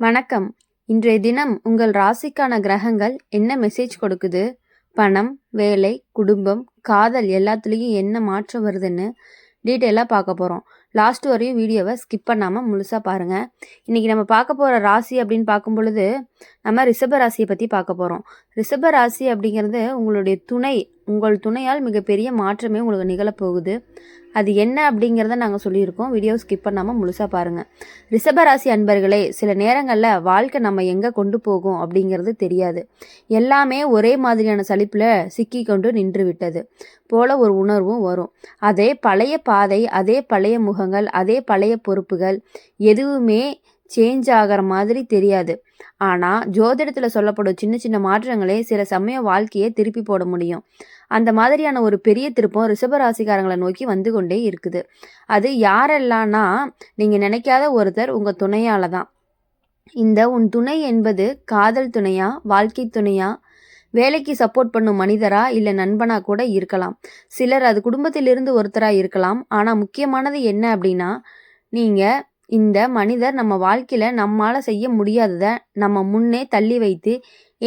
வணக்கம். இன்றைய தினம் உங்கள் ராசிக்கான கிரகங்கள் என்ன மெசேஜ் கொடுக்குது? பணம் வேலை குடும்பம் காதல் எல்லாத்துலேயும் என்ன மாற்றம் வருதுன்னு டீட்டெயிலாக பார்க்க போகிறோம் லாஸ்ட் வரையும் வீடியோவை ஸ்கிப் பண்ணாமல் முழுசாக பாருங்கள் இன்றைக்கி நம்ம பார்க்க போகிற ராசி அப்படின்னு பார்க்கும் பொழுது நம்ம ரிஷப ராசியை பற்றி பார்க்க போகிறோம் ரிஷப ராசி அப்படிங்கிறது உங்களுடைய துணை உங்கள் துணையால் மிகப்பெரிய மாற்றமே உங்களுக்கு நிகழப்போகுது. அது என்ன அப்படிங்கிறத நாங்கள் சொல்லியிருக்கோம். வீடியோ ஸ்கிப் பண்ணாமல் முழுசாக பாருங்கள் ரிஷபராசி அன்பர்களே சில நேரங்களில் வாழ்க்கை நம்ம எங்கே கொண்டு போகும் அப்படிங்கிறது தெரியாது. எல்லாமே ஒரே மாதிரியான சலிப்பில் சிக்கி கொண்டு நின்று விட்டது போல ஒரு உணர்வும் வரும். அதே பழைய பாதை அதே பழைய முகங்கள் அதே பழைய பொறுப்புகள் எதுவுமே சேஞ்ச் ஆகிற மாதிரி தெரியாது. ஆனால் ஜோதிடத்தில் சொல்லப்படும் சின்ன சின்ன மாற்றங்களே சில சமயம் வாழ்க்கையை திருப்பி போட முடியும். அந்த மாதிரியான ஒரு பெரிய திருப்பம் ரிஷபராசிக்காரங்களை நோக்கி வந்து கொண்டே இருக்குது. அது யாரெல்லாம்னா நீங்கள் நினைக்காத ஒருத்தர் உங்கள் துணையால் தான். இந்த உன் துணை என்பது காதல் துணையா வாழ்க்கை துணையா வேலைக்கு சப்போர்ட் பண்ணும் மனிதரா இல்லை நண்பனா கூட இருக்கலாம். சிலர் அது குடும்பத்திலிருந்து ஒருத்தராக இருக்கலாம். ஆனால் முக்கியமானது என்ன அப்படின்னா நீங்கள் இந்த மனிதர் நம்ம வாழ்க்கையில் நம்மால் செய்ய முடியாததை நம்ம முன்னே தள்ளி வைத்து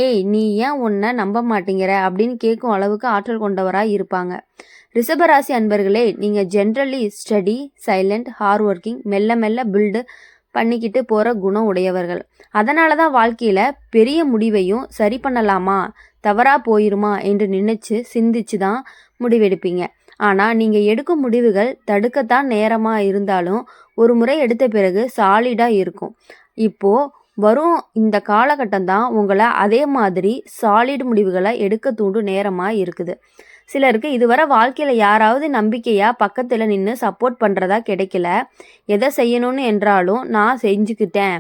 ஏய் நீ ஏன் உன்னை நம்ப மாட்டேங்கிற? அப்படின்னு கேட்கும் அளவுக்கு ஆற்றல் கொண்டவராக இருப்பாங்க. ரிஷபராசி அன்பர்களே நீங்கள் generally study silent hard working மெல்ல மெல்ல பில்டு பண்ணிக்கிட்டு போகிற குணம் உடையவர்கள். அதனால தான் வாழ்க்கையில் பெரிய முடிவையும் சரி பண்ணலாமா தவறாக போயிருமா என்று நினச்சி சிந்திச்சு தான் முடிவெடுப்பீங்க. ஆனால் நீங்கள் எடுக்கும் முடிவுகள் தடுக்கத்தான் நேரமாக இருந்தாலும் ஒரு முறை எடுத்த பிறகு சாலிடாக இருக்கும். இப்போது வரும் இந்த காலகட்டம் தான் உங்களை அதே மாதிரி சாலிட் முடிவுகளை எடுக்க தூண்டும் நேரமாக இருக்குது. சிலருக்கு இதுவரை வாழ்க்கையில் யாராவது நம்பிக்கையாக பக்கத்தில் நின்று சப்போர்ட் பண்ணுறதா கிடைக்கல. எதை செய்யணும்னு என்றாலும் நான் செஞ்சுக்கிட்டேன்.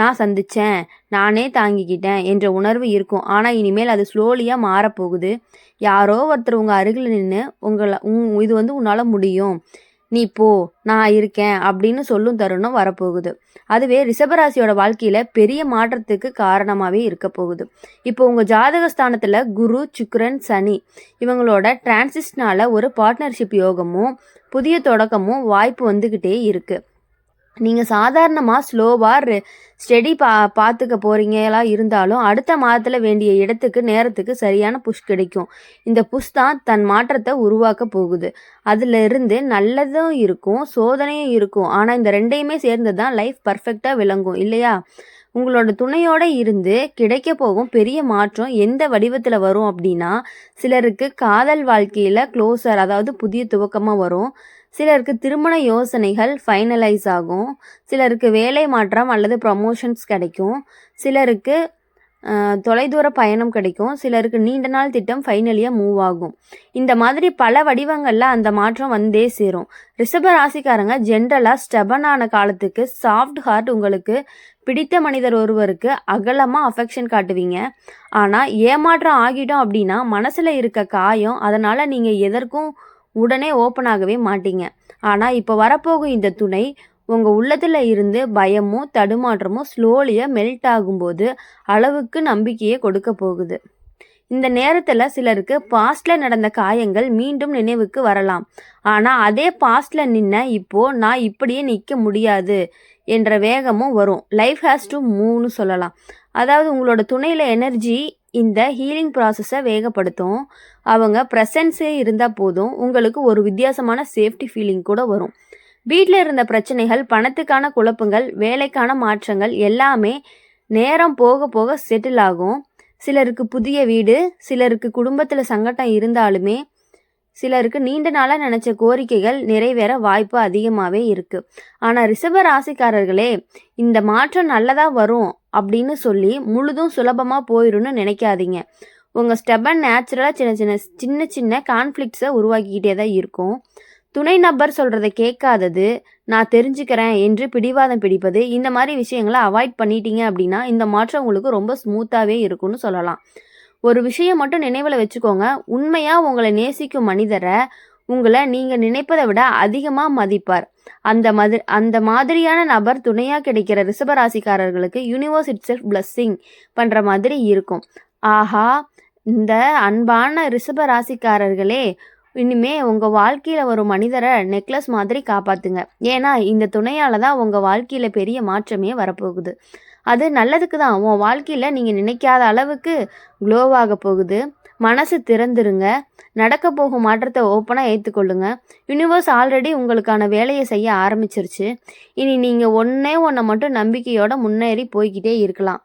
நான் சந்தித்தேன் நானே தாங்கிக்கிட்டேன். என்ற உணர்வு இருக்கும். ஆனால் இனிமேல் அது ஸ்லோலியாக மாறப்போகுது. யாரோ ஒருத்தர் உங்கள் அருகில் நின்று உங்களை இது வந்து உன்னால் முடியும். நீ போ நான் இருக்கேன் அப்படின்னு சொல்லும் தருணம் வரப்போகுது. அதுவே ரிஷபராசியோட வாழ்க்கையில் பெரிய மாற்றத்துக்கு காரணமாகவே இருக்க போகுது. இப்போ உங்கள் ஜாதக ஸ்தானத்தில் குரு சுக்ரன் சனி இவங்களோட டிரான்சிஸ்ட்னால ஒரு பார்ட்னர்ஷிப் யோகமும் புதிய தொடக்கமும் வாய்ப்பு வந்துக்கிட்டே இருக்குது நீங்கள் சாதாரணமாக ஸ்லோவாக ஸ்டெடி பா பார்த்துக்க போகிறீங்களா இருந்தாலும் அடுத்த மாதத்தில் வேண்டிய இடத்துக்கு நேரத்துக்கு சரியான புஷ் கிடைக்கும். இந்த புஷ் தான் தன் மாற்றத்தை உருவாக்க போகுது. அதில் இருந்து நல்லதும் இருக்கும் சோதனையும் இருக்கும். ஆனால் இந்த ரெண்டையுமே சேர்ந்து தான் லைஃப் பர்ஃபெக்டாக விளங்கும் இல்லையா? உங்களோட துணையோடு இருந்து கிடைக்க போகும் பெரிய மாற்றம் எந்த வடிவத்தில் வரும் அப்படின்னா சிலருக்கு காதல் வாழ்க்கையில் க்ளோசர் அதாவது புதிய துவக்கமாக வரும். சிலருக்கு திருமண யோசனைகள் ஃபைனலைஸ் ஆகும். சிலருக்கு வேலை மாற்றம் அல்லது ப்ரமோஷன்ஸ் கிடைக்கும். சிலருக்கு தொலைதூர பயணம் கிடைக்கும். சிலருக்கு நீண்ட நாள் திட்டம் ஃபைனலியாக மூவ் ஆகும். இந்த மாதிரி பல வடிவங்களில் அந்த மாற்றம் வந்தே சேரும். ரிஷப ராசிக்காரங்க ஜென்ரலாக ஸ்டெபனான காலத்துக்கு சாஃப்ட் ஹார்ட் உங்களுக்கு பிடித்த மனிதர் ஒருவருக்கு அகலமாக அஃபெக்ஷன் காட்டுவீங்க. ஆனால் ஏமாற்றம் ஆகிட்டோம் அப்படின்னா மனசில் இருக்க காயம் அதனால் நீங்கள் எதற்கும் உடனே ஓப்பன் ஆகவே மாட்டீங்க. ஆனால் இப்போ வரப்போகும் இந்த துணை உங்கள் உள்ளத்தில் இருந்து பயமும் தடுமாற்றமும் ஸ்லோலியாக மெல்ட் ஆகும்போது அளவுக்கு நம்பிக்கையை கொடுக்க போகுது. இந்த நேரத்தில் சிலருக்கு பாஸ்டில் நடந்த காயங்கள் மீண்டும் நினைவுக்கு வரலாம். ஆனால் அதே பாஸ்டில் நின்ன இப்போது நான் இப்படியே நிற்க முடியாது என்ற வேகமும் வரும். லைஃப் ஹேஸ் டு மூவ்னு சொல்லலாம். அதாவது உங்களோட துணையில் எனர்ஜி இந்த ஹீலிங் ப்ராசஸை வேகப்படுத்தும். அவங்க ப்ரெசன்ஸே இருந்தால் போதும். உங்களுக்கு ஒரு வித்தியாசமான சேஃப்டி ஃபீலிங் கூட வரும். வீட்டில் இருந்த பிரச்சனைகள் பணத்துக்கான குழப்பங்கள் வேலைக்கான மாற்றங்கள் எல்லாமே நேரம் போக போக செட்டில் ஆகும். சிலருக்கு புதிய வீடு சிலருக்கு குடும்பத்தில் சங்கடம் இருந்தாலுமே சிலருக்கு நீண்ட நாளாக நினச்ச கோரிக்கைகள் நிறைவேற வாய்ப்பு அதிகமாகவே இருக்குது ஆனால் ரிஷப ராசிக்காரர்களே இந்த மாற்றம் நல்லதாக வரும் அப்படின்னு சொல்லி முழுதும் சுலபமாக போயிடும்னு நினைக்காதீங்க. உங்கள் ஸ்டெபன் நேச்சுரலாக சின்ன சின்ன சின்ன சின்ன கான்ஃப்ளிக்ஸை உருவாக்கிக்கிட்டே தான் இருக்கும். துணை நபர் சொல்கிறத கேட்காதது நான் தெரிஞ்சுக்கிறேன் என்று பிடிவாதம் பிடிப்பது இந்த மாதிரி விஷயங்களை அவாய்ட் பண்ணிட்டீங்க அப்படின்னா இந்த மாற்றம் உங்களுக்கு ரொம்ப ஸ்மூத்தாகவே இருக்கும்னு சொல்லலாம். ஒரு விஷயம் மட்டும் நினைவில் வச்சுக்கோங்க. உண்மையாக உங்களை நேசிக்கும் மனிதரை உங்களை நீங்கள் நினைப்பதை விட அதிகமாக மதிப்பார். அந்த மது அந்த மாதிரியான நபர் துணையாக கிடைக்கிற ரிஷபராசிக்காரர்களுக்கு யூனிவர்ஸ் இட் செல்ஃப் பிளஸ்ஸிங் பண்ணுற மாதிரி இருக்கும். ஆஹா இந்த அன்பான ரிஷப ராசிக்காரர்களே இனிமே உங்கள் வாழ்க்கையில் ஒரு மனிதரை நெக்லஸ் மாதிரி காப்பாற்றுங்க ஏன்னா இந்த துணையால் தான் உங்கள் வாழ்க்கையில் பெரிய மாற்றமே வரப்போகுது. அது நல்லதுக்கு தான். உன் வாழ்க்கையில் நீங்கள் நினைக்காத அளவுக்கு க்ளோவாக போகுது. மனசு திறந்துருங்க. நடக்க போகும் மாற்றத்தை ஓப்பனாக ஏற்றுக்கொள்ளுங்க யூனிவர்ஸ் ஆல்ரெடி உங்களுக்கான வேலையை செய்ய ஆரம்பிச்சிருச்சு. இனி நீங்கள் ஒன்றே ஒன்றை மட்டும் நம்பிக்கையோட முன்னேறி போய்கிட்டே இருக்கலாம்.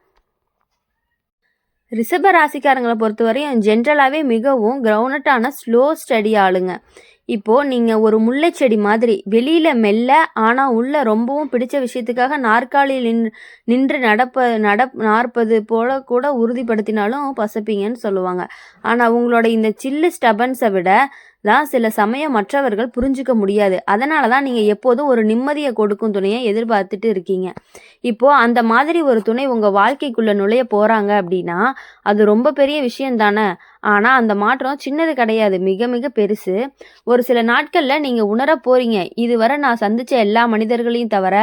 ரிஷப ராசிக்காரங்களை பொறுத்தவரையும் ஜென்ரலாகவே மிகவும் கிரவுண்டட்டான ஸ்லோ ஸ்டடி ஆளுங்க. இப்போது நீங்கள் ஒரு முல்லை செடி மாதிரி வெளியில் மெல்ல ஆனால் உள்ள ரொம்பவும் பிடிச்ச விஷயத்துக்காக நாற்காலியில் நின்று நின்று நடப்ப நட நாற்பது போல கூட உறுதிப்படுத்தினாலும் பசப்பீங்கன்னு சொல்லுவாங்க. ஆனால் உங்களோட இந்த சில்லு ஸ்டபன்ஸை விட தான் சில சமயம் மற்றவர்கள் புரிஞ்சுக்க முடியாது. அதனால தான் நீங்கள் எப்போதும் ஒரு நிம்மதியை கொடுக்கும் துணையை எதிர்பார்த்துட்டு இருக்கீங்க. இப்போது அந்த மாதிரி ஒரு துணை உங்கள் வாழ்க்கைக்குள்ளே நுழைய போகிறாங்க அப்படின்னா அது ரொம்ப பெரிய விஷயம் தானே. ஆனால் அந்த மாற்றம் சின்னது கிடையாது. மிக மிக பெருசு. ஒரு சில நாட்களில் நீங்கள் உணர போகிறீங்க இதுவரை நான் சந்தித்த எல்லா மனிதர்களையும் தவிர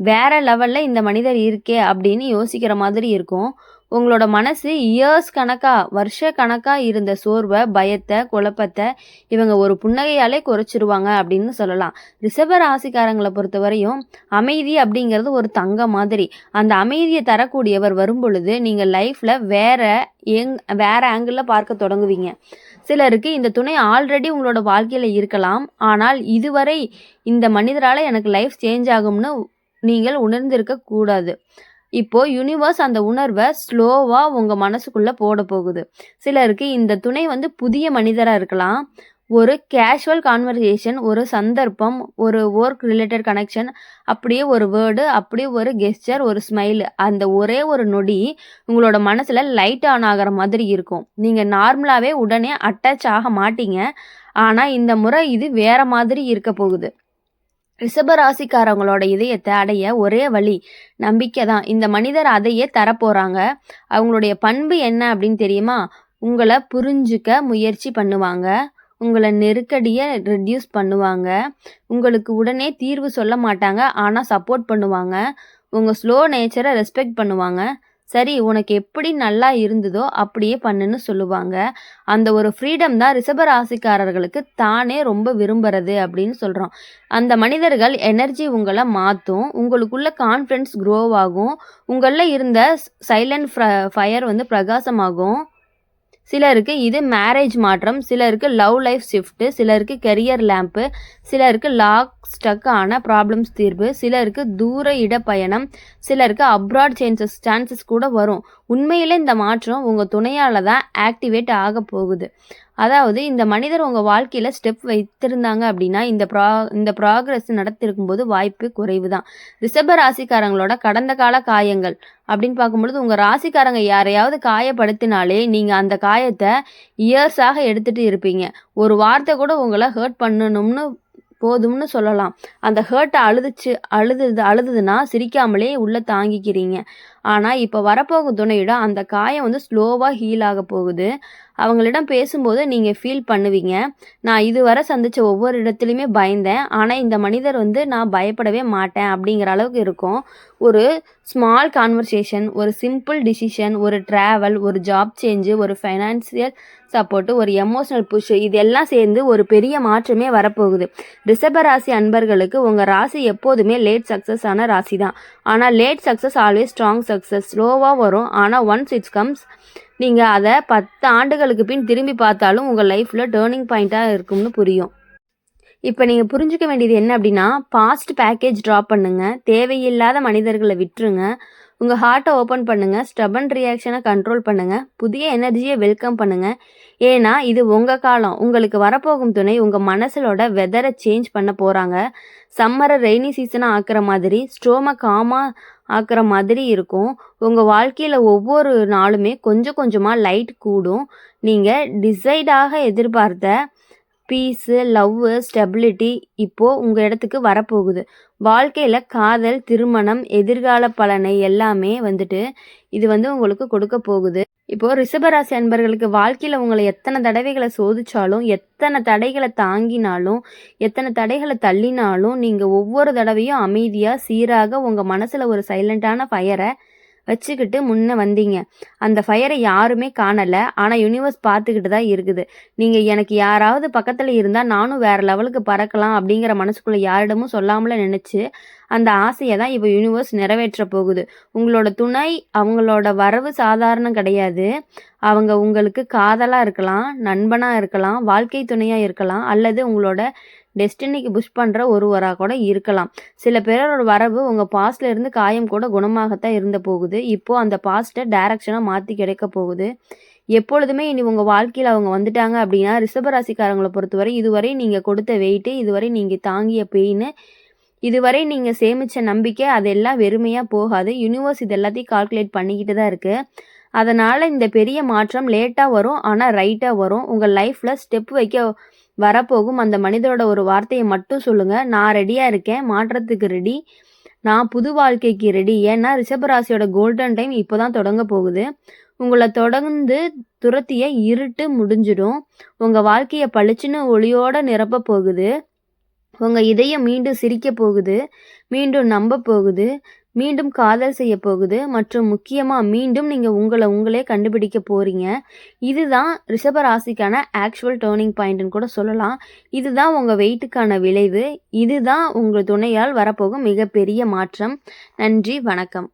வேற லெவலில் இந்த மனிதர் இருக்கே அப்படின்னு யோசிக்கிற மாதிரி இருக்கும். உங்களோட மனசு இயர்ஸ் கணக்கா வருஷ கணக்கா இருந்த சோர்வை பயத்தை குழப்பத்தை இவங்க ஒரு புன்னகையாலே குறைச்சிருவாங்க அப்படின்னு சொல்லலாம். ரிஷப ராசிக்காரங்களை பொறுத்தவரையும் அமைதி அப்படிங்கிறது ஒரு தங்க மாதிரி. அந்த அமைதியை தரக்கூடியவர் வரும் பொழுது நீங்கள் லைஃப்பில் வேற எங் வேற ஆங்கிளில் பார்க்க தொடங்குவீங்க. சிலருக்கு இந்த துணை ஆல்ரெடி உங்களோட வாழ்க்கையில் இருக்கலாம். ஆனால் இதுவரை இந்த மனிதரால் எனக்கு லைஃப் சேஞ்ச் ஆகும்னு நீங்கள் உணர்ந்திருக்க கூடாது. இப்போ யூனிவர்ஸ் அந்த உணர்வை ஸ்லோவாக உங்கள் மனசுக்குள்ளே போட போகுது. சிலருக்கு இந்த துணை வந்து புதிய மனிதராக இருக்கலாம். ஒரு கேஷுவல் கான்வர்சேஷன் ஒரு சந்தர்ப்பம் ஒரு ஒர்க் ரிலேட்டட் கனெக்ஷன் அப்படியே ஒரு வேர்டு அப்படியே ஒரு கெஸ்டர் ஒரு ஸ்மைல் அந்த ஒரே ஒரு நொடி உங்களோட மனசில் லைட் ஆன் ஆகிற மாதிரி இருக்கும். நீங்கள் நார்மலாகவே உடனே அட்டாச் ஆக மாட்டீங்க. ஆனால் இந்த முறை இது வேற மாதிரி இருக்க போகுது. ரிஷபராசிக்காரவங்களோட இதயத்தை அடைய ஒரே வழி நம்பிக்கை தான். இந்த மனிதர் அதையே தரப்போகிறாங்க அவங்களுடைய பண்பு என்ன அப்படின்னு தெரியுமா? உங்களை புரிஞ்சுக்க முயற்சி பண்ணுவாங்க. உங்களை நெருக்கடியை ரெடியூஸ் பண்ணுவாங்க. உங்களுக்கு உடனே தீர்வு சொல்ல மாட்டாங்க. ஆனால் சப்போர்ட் பண்ணுவாங்க. உங்கள் ஸ்லோ நேச்சரை ரெஸ்பெக்ட் பண்ணுவாங்க. சரி உனக்கு எப்படி நல்லா இருந்ததோ அப்படியே பண்ணுன்னு சொல்லுவாங்க. அந்த ஒரு ஃப்ரீடம் தான் ரிஷபராசிக்காரர்களுக்கு தானே ரொம்ப விரும்புறது அப்படின்னு சொல்கிறோம் அந்த மனிதர்கள் எனர்ஜி உங்களை மாற்றும் உங்களுக்குள்ள கான்ஃபிடன்ஸ் க்ரோவாகும் ஆகும் உங்களில் இருந்த சைலண்ட் ஃபயர் வந்து பிரகாசமாகும். சிலருக்கு இது மேரேஜ் மாற்றம் சிலருக்கு லவ் லைஃப் ஷிஃப்ட்டு சிலருக்கு கெரியர் லேம்ப்பு சிலருக்கு லாக் ஸ்டக் ஆன ப்ராப்ளம்ஸ் தீர்வு சிலருக்கு தூர இடப்பயணம் சிலருக்கு அப்ராட் சேஞ்சஸ் சான்சஸ் கூட வரும். உண்மையிலே இந்த மாற்றம் உங்கள் துணையால் தான் ஆக்டிவேட் ஆக போகுது. அதாவது இந்த மனிதர் உங்கள் வாழ்க்கையில் ஸ்டெப் வைத்திருந்தாங்க அப்படின்னா இந்த ப்ரா இந்த ப்ராக்ரஸ் நடத்திருக்கும் போது வாய்ப்பு குறைவு தான் ரிஷப ராசிக்காரங்களோட கடந்த கால காயங்கள் அப்படின்னு பார்க்கும்பொழுது உங்கள் ராசிக்காரங்க யாரையாவது காயப்படுத்தினாலே நீங்கள் அந்த காயத்தை இயர்ஸாக எடுத்துகிட்டு இருப்பீங்க. ஒரு வார்த்தை கூட உங்களை ஹர்ட் பண்ணணும்னு போதும்னு சொல்லலாம். அந்த ஹர்ட்டை அழுதுச்சு அழுது அழுதுதுன்னா சிரிக்காமலே உள்ளே தாங்கிக்கிறீங்க. ஆனால் இப்போ வரப்போகும் துணையிட அந்த காயம் வந்து ஸ்லோவாக ஹீல் ஆக போகுது. அவங்களிடம் பேசும்போது நீங்கள் ஃபீல் பண்ணுவீங்க. நான் இதுவரை சந்தித்த ஒவ்வொரு இடத்துலையுமே பயந்தேன். ஆனால் இந்த மனிதர் வந்து நான் பயப்படவே மாட்டேன் அப்படிங்கிற அளவுக்கு இருக்கும். ஒரு ஸ்மால் கான்வர்சேஷன் ஒரு சிம்பிள் டிசிஷன் ஒரு ட்ராவல் ஒரு ஜாப் சேஞ்சு ஒரு ஃபைனான்சியல் சப்போர்ட்டு ஒரு எமோஷனல் புஷ் இதெல்லாம் சேர்ந்து ஒரு பெரிய மாற்றமே வரப்போகுது. ரிஷப ராசி அன்பர்களுக்கு உங்கள் ராசி எப்போதுமே லேட் சக்ஸஸ் ஆன ராசி தான் ஆனால் late success always strong success ஸ்லோவாக வரும். ஆனால் ஒன்ஸ் இட்ஸ் கம்ஸ் நீங்கள் அதை பத்து ஆண்டுகளுக்கு பின் திரும்பி பார்த்தாலும் உங்கள் லைஃப்பில் டேர்னிங் பாயிண்ட்டாக இருக்கும்னு புரியும். இப்போ நீங்கள் புரிஞ்சுக்க வேண்டியது என்ன அப்படின்னா பாஸ்ட் பேக்கேஜ் ட்ராப் பண்ணுங்கள் தேவையில்லாத மனிதர்களை விட்டுருங்க. உங்கள் ஹார்ட்டை ஓப்பன் பண்ணுங்கள் ஸ்டபன் ரியாக்ஷனை கண்ட்ரோல் பண்ணுங்கள் புதிய எனர்ஜியை வெல்கம் பண்ணுங்கள் ஏன்னா இது உங்கள் காலம். உங்களுக்கு வரப்போகும் துணை உங்கள் மனசலோட வெதரை சேஞ்ச் பண்ண போகிறாங்க சம்மரை ரெய்னி சீசனாக ஆக்குற மாதிரி ஸ்ட்ரோமை காமாக ஆக்குற மாதிரி இருக்கும். உங்கள் வாழ்க்கையில் ஒவ்வொரு நாளுமே கொஞ்சம் கொஞ்சமாக லைட் கூடும். நீங்கள் டிசைடாக எதிர்பார்த்த பீஸு லவ்வு ஸ்டெபிலிட்டி இப்போது உங்கள் இடத்துக்கு வரப்போகுது. வாழ்க்கையில் காதல் திருமணம் எதிர்கால பலனை எல்லாமே வந்துட்டு இது வந்து உங்களுக்கு கொடுக்க போகுது. இப்போது ரிஷபராசி அன்பர்களுக்கு வாழ்க்கையில் உங்களை எத்தனை தடவைகளை சோதிச்சாலும் எத்தனை தடைகளை தாங்கினாலும் எத்தனை தடைகளை தள்ளினாலும் நீங்கள் ஒவ்வொரு தடவையும் அமைதியாக சீராக உங்கள் மனசில் ஒரு சைலண்ட்டான ஃபயரை வச்சுக்கிட்டு முன்ன வந்தீங்க. அந்த ஃபயரை யாருமே காணலை. ஆனால் யூனிவர்ஸ் பார்த்துக்கிட்டு தான் இருக்குது. நீங்கள் எனக்கு யாராவது பக்கத்தில் இருந்தால் நானும் வேறு லெவலுக்கு பறக்கலாம் அப்படிங்கிற மனசுக்குள்ளே யாரிடமும் சொல்லாமல நினச்சி அந்த ஆசையை தான் இப்போ யூனிவர்ஸ் நிறைவேற்ற போகுது. உங்களோட துணை அவங்களோட வரவு சாதாரணம் கிடையாது. அவங்க உங்களுக்கு காதலாக இருக்கலாம் நண்பனாக இருக்கலாம் வாழ்க்கை துணையாக இருக்கலாம் அல்லது உங்களோட டெஸ்டினிக்கு புஷ் பண்ணுற ஒருவராக கூட இருக்கலாம். சில பேரோட வரவு உங்கள் பாஸ்ட்ல இருந்து காயம் கூட குணமாகத்தான் இருந்த போகுது. இப்போது அந்த பாஸ்ட்டை டைரக்ஷனாக மாற்றி கிடைக்க போகுது. எப்பொழுதுமே இனி உங்கள் வாழ்க்கையில் அவங்க வந்துட்டாங்க அப்படின்னா ரிஷபராசிக்காரங்களை பொறுத்தவரை இதுவரை நீங்கள் கொடுத்த வெயிட்டு இதுவரை நீங்கள் தாங்கிய பெயின் இதுவரை நீங்கள் சேமித்த நம்பிக்கை அதெல்லாம் வெறுமையாக போகாது. யூனிவர்ஸ் இது எல்லாத்தையும் கால்குலேட் பண்ணிக்கிட்டு தான் இருக்குது அதனால் இந்த பெரிய மாற்றம் லேட்டாக வரும் ஆனால் ரைட்டாக வரும். உங்கள் லைஃப்பில் ஸ்டெப் வைக்க வரப்போகும் அந்த மனிதரோட ஒரு வார்த்தையை மட்டும் சொல்லுங்கள் நான் ரெடியாக இருக்கேன். மாற்றத்துக்கு ரெடி நான் புது வாழ்க்கைக்கு ரெடி ஏன்னா ரிஷபராசியோட கோல்டன் டைம் இப்போ தான் தொடங்க போகுது. உங்களை தொடர்ந்து துரத்திய இருட்டு முடிஞ்சிடும். உங்கள் வாழ்க்கையை பளிச்சுன்னு ஒளியோட நிரப்ப போகுது. உங்கள் இதயம் மீண்டும் சிரிக்க போகுது. மீண்டும் நம்ப போகுது. மீண்டும் காதல் செய்ய போகுது. மற்றும் முக்கியமாக மீண்டும் நீங்கள் உங்களை உங்களே கண்டுபிடிக்க போகிறீங்க இதுதான் ரிஷப ராசிக்கான ஆக்சுவல் டேர்னிங் பாயிண்ட்னு கூட சொல்லலாம். இதுதான் உங்கள் வெயிட்டுக்கான விளைவு. இதுதான் உங்கள் துணையால் வரப்போகும் மிகப்பெரிய மாற்றம். நன்றி வணக்கம்.